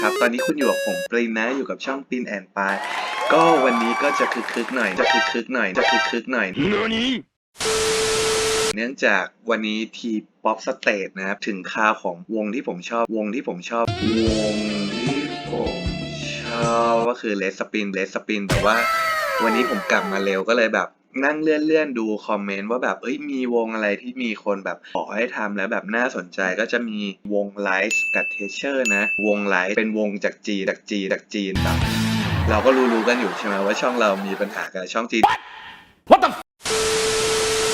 ครับ ตอนนี้คุณอยู่กับผมปรินนะ อยู่กับช่องปินแอนปายก็วันนี้ก็จะคึกคึกๆหน่อย จะคึกคึกๆหน่อย จะคึกคึกๆหน่อย เนื่องจากวันนี้ทีป๊อปสเตทนะครับ ถึงคราวของวงที่ผมชอบ วงที่ผมชอบ วงที่ผมชอบก็คือเลสปินเลสปิน แต่ว่าวันนี้ผมกลับมาเร็วก็เลยแบบ นั่งเลื่อนเลื่อนๆดูคอมเมนต์ว่าแบบเอ้ยมีวงอะไรที่มีคนแบบขอให้ทำแล้วแบบน่าสนใจก็จะมีวงไลฟ์กับเทเชอร์นะ วงไลฟ์เป็นวงจากจีนจากจีนจากจีนแบบเราก็รู้ๆกันอยู่ใช่ไหมว่าช่องเรามีปัญหากับช่องจีน What the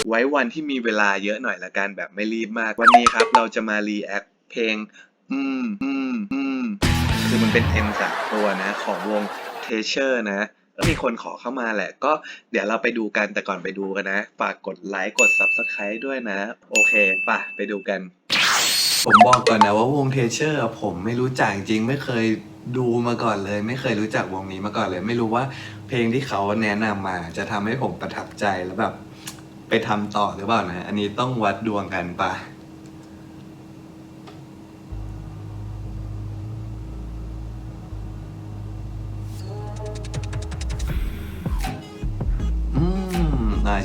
ไว้วันที่มีเวลาเยอะหน่อยละกันแบบไม่รีบมาก วันนี้ครับเราจะมารีแอคเพลง อืมอืมอืมคือมันเป็น M สามตัวนะ ของวง t e a s u r e นะ ก็มีคนขอเข้ามาแหละ ก็เดี๋ยวเราไปดูกันแต่ก่อนไปดูกันนะ ฝากกดไลค์กด Subscribe ด้วยนะ โอเคป่ะไปดูกัน ผมบอกก่อนนะว่าวงเทเชอร์ผมไม่รู้จักจริงไม่เคยดูมาก่อนเลย ไม่เคยรู้จักวงนี้มาก่อนเลย ไม่รู้ว่าเพลงที่เขาแนะนำมาจะทำให้ผมประทับใจแล้วแบบ ไปทำต่อหรือเปล่านะ อันนี้ต้องวัดดวงกันปะ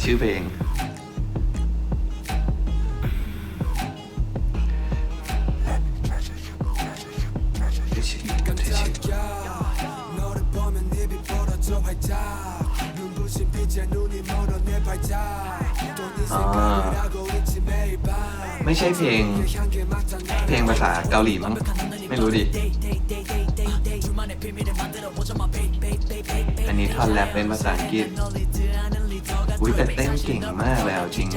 ชื่อเพลง ไม่ใช่เพลง เพลงภาษาเกาหลีมั้ง ไม่รู้ดิ อันนี้ท่อนแรปเป็นภาษาอังกฤษ อุ้ยแต่เต้นเก่งมากแล้วจริง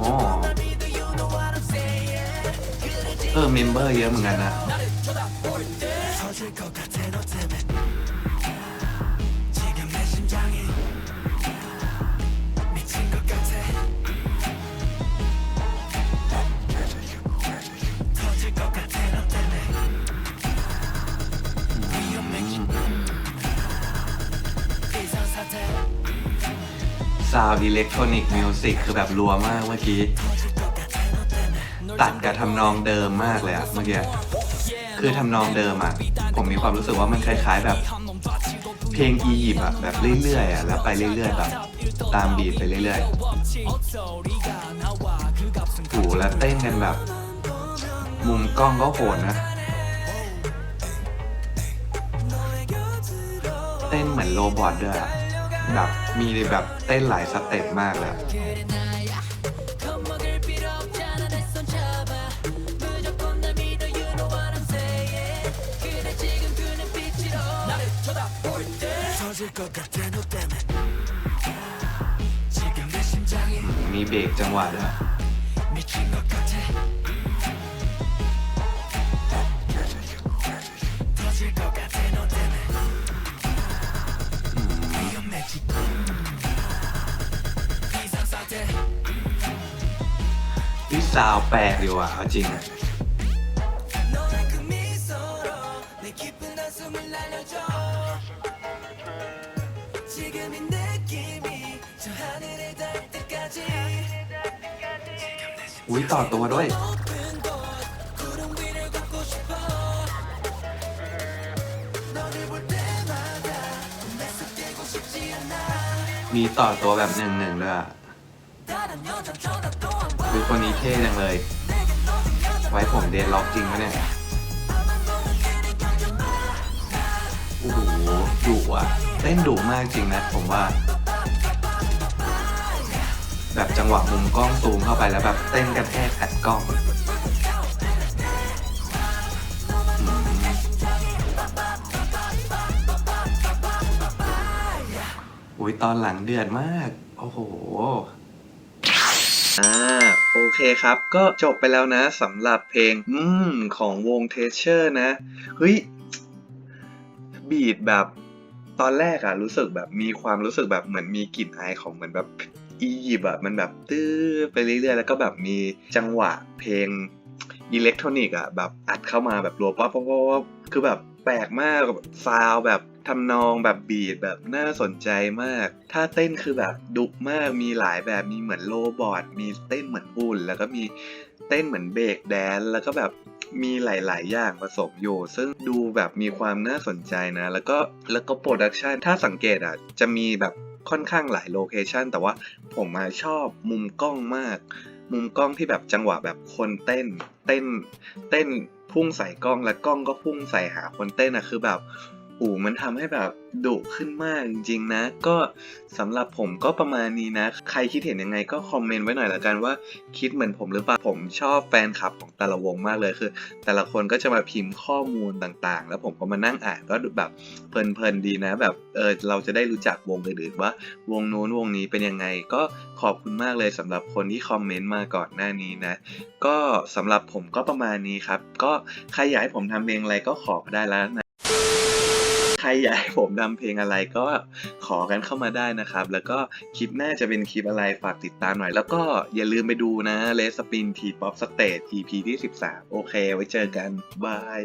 โอ้เออเมมเบอร์เยอะเหมือนกันนะาวอิเล็กทรอนิกส์มิวสิกคือแบบรัวมากเมื่อกี้ ตัดกับทำนองเดิมมากเลยอะเมื่อกี้ คือทำนองเดิมอะผมมีความรู้สึกว่ามันคล้ายๆแบบ เพลงอียิปต์อะแบบเรื่อยๆอะแล้วไปเรื่อยๆแบบตามบีทไปเรื่อยๆโหแล้วเต้นกันแบบ มุมกล้องก็โหดนะเต้นเหมือนโรบอทด้วยอะ แบบมีแบบเต้นหลายสเต็ปมากเลยมีเบรกจังหวะด้วย ซาวแปลกดีว่ะเอาจริงอุ้ยต่อตัวด้วยมีต่อตัวแบบหนึ่งหนึ่งด้วย ดูคนนี้เท่จังเลย ไว้ผมเดนล็อกจริงไหมเนี่ยโอ้โหดุอะเต้นดุมากจริงนะ ผมว่า แบบจังหวะมุมกล้องซูมเข้าไปแล้วแบบเต้นกระแทกอดกล้องอุ้ยตอนหลังเดือดมาก โอ้โห อ่าโอเคครับ ก็จบไปแล้วนะสำหรับเพลง อืม ของวงเทเชอร์นะ เฮ้ย บีดแบบตอนแรกอะรู้สึกแบบมีความรู้สึกแบบเหมือนมีกลิ่นอายของเหมือนแบบอียิปต์อะมันแบบตื้อไปเรื่อยๆ แล้วก็แบบมีจังหวะเพลงอิเล็กทรอนิกอะแบบอัดเข้ามาแบบรัวป๊อปป๊อปป๊อปคือแบบ แปลกมากแบบซาวแบบทำนองแบบบีทแบบน่าสนใจมาก ถ้าเต้นคือแบบดุมากมีหลายแบบมีเหมือนโรบอทมีเต้นเหมือนหุ่นแล้วก็มีเต้นเหมือนเบรกแดนแล้วก็แบบมีหลาย ๆ อย่างผสมอยู่ ซึ่งดูแบบมีความน่าสนใจนะ แล้วก็แล้วก็โปรดักชันถ้าสังเกตอะจะมีแบบค่อนข้างหลายโลเคชันแต่ว่าผมมาชอบมุมกล้องมาก มุมกล้องที่แบบจังหวะแบบคนเต้นเต้นเต้น พุ่งใส่กล้องและกล้องก็พุ่งใส่หาคนเต้นอะคือแบบ โอ้มันทำให้แบบดุขึ้นมากจริงๆนะ ก็สำหรับผมก็ประมาณนี้นะ ใครคิดเห็นยังไงก็คอมเมนต์ไว้หน่อยละกันว่าคิดเหมือนผมหรือเปล่าผมชอบแฟนคลับของแต่ละวงมากเลยคือ แต่ละคนก็จะมาพิมพ์ข้อมูลต่างๆ แล้วผมก็มานั่งอ่านก็แบบเพลินๆดีนะ แบบเออเราจะได้รู้จักวงอื่นๆว่าวงโน้นวงนี้เป็นยังไง ก็ขอบคุณมากเลยสำหรับคนที่คอมเมนต์มาก่อนหน้านี้นะ ก็สำหรับผมก็ประมาณนี้ครับ ก็ใครอยากให้ผมทำเพลงอะไรก็ขอมาได้แล้วนะ รอยากให้ผมนำเพลงอะไรก็ขอกันเข้ามาได้นะครับ แล้วก็คลิปหน้าจะเป็นคลิปอะไรฝากติดตามหน่อย แล้วก็อย่าลืมไปดูนะเลสปินทีป๊อปสเตจ EP ที่ 13 โอเค ไว้เจอกัน บาย